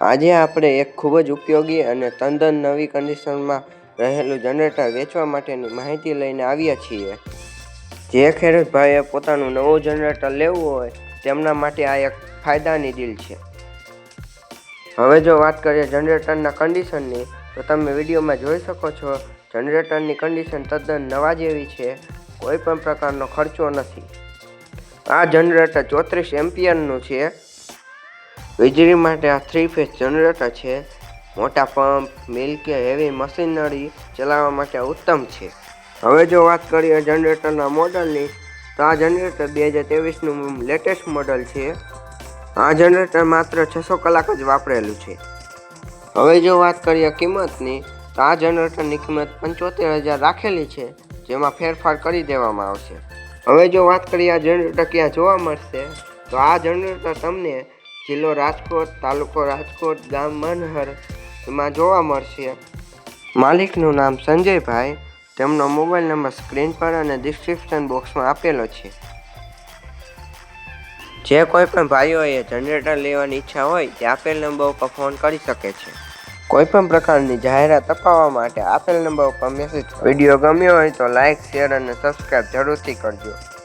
આજે આપણે એક ખૂબ જ ઉપયોગી અને તદ્દન નવી કન્ડિશનમાં રહેલું જનરેટર વેચવા માટેની માહિતી લઈને આવ્યા છીએ. જે ખેડૂત ભાઈએ પોતાનું નવું જનરેટર લેવું હોય, તેમના માટે આ એક ફાયદાની ડીલ છે. હવે જો વાત કરીએ જનરેટરના કન્ડિશનની તો તમે વિડીયોમાં જોઈ શકો છો જનરેટરની કન્ડિશન તદ્દન નવા જેવી છે, કોઈ પણ પ્રકારનો ખર્ચો નથી. આ જનરેટર ચોત્રીસ એમ્પિયરનું છે વીજળી માટે આ થ્રી ફેઝ જનરેટર છે. મોટા પંપ મિલ કે હેવી મશીનરી ચલાવવા માટે ઉત્તમ છે. હવે જો વાત કરીએ જનરેટરના મોડલની તો આ જનરેટર બે હજાર ત્રેવીસનું લેટેસ્ટ મોડલ છે. આ જનરેટર માત્ર છસો કલાક જ વાપરેલું છે. હવે જો વાત કરીએ કિંમતની, તો આ જનરેટરની કિંમત પંચોતેર હજાર રાખેલી છે, જેમાં ફેરફાર કરી દેવામાં આવશે. હવે જો વાત કરીએ આ જનરેટર ક્યાં જોવા મળશે, તો આ જનરેટર તમને જિલ્લો રાજકોટ, તાલુકો રાજકોટ, ગામ મનહર. એમાં જોવા મળશે. માલિકનું નામ સંજયભાઈ. તેમનો મોબાઈલ નંબર સ્ક્રીન પર અને ડિસ્ક્રિપ્શન બોક્સમાં આપેલો છે. જે કોઈ પણ ભાઈઓએ જનરેટર લેવાની ઈચ્છા હોય, તે આપેલ નંબર ઉપર ફોન કરી શકે છે. કોઈ પણ પ્રકારની જાહેરાત અપાવવા માટે આપેલ નંબર ઉપર મેસેજ વીડિયો ગમ્યો હોય તો લાઇક શેર અને સબસ્ક્રાઈબ જરૂરથી કરજો.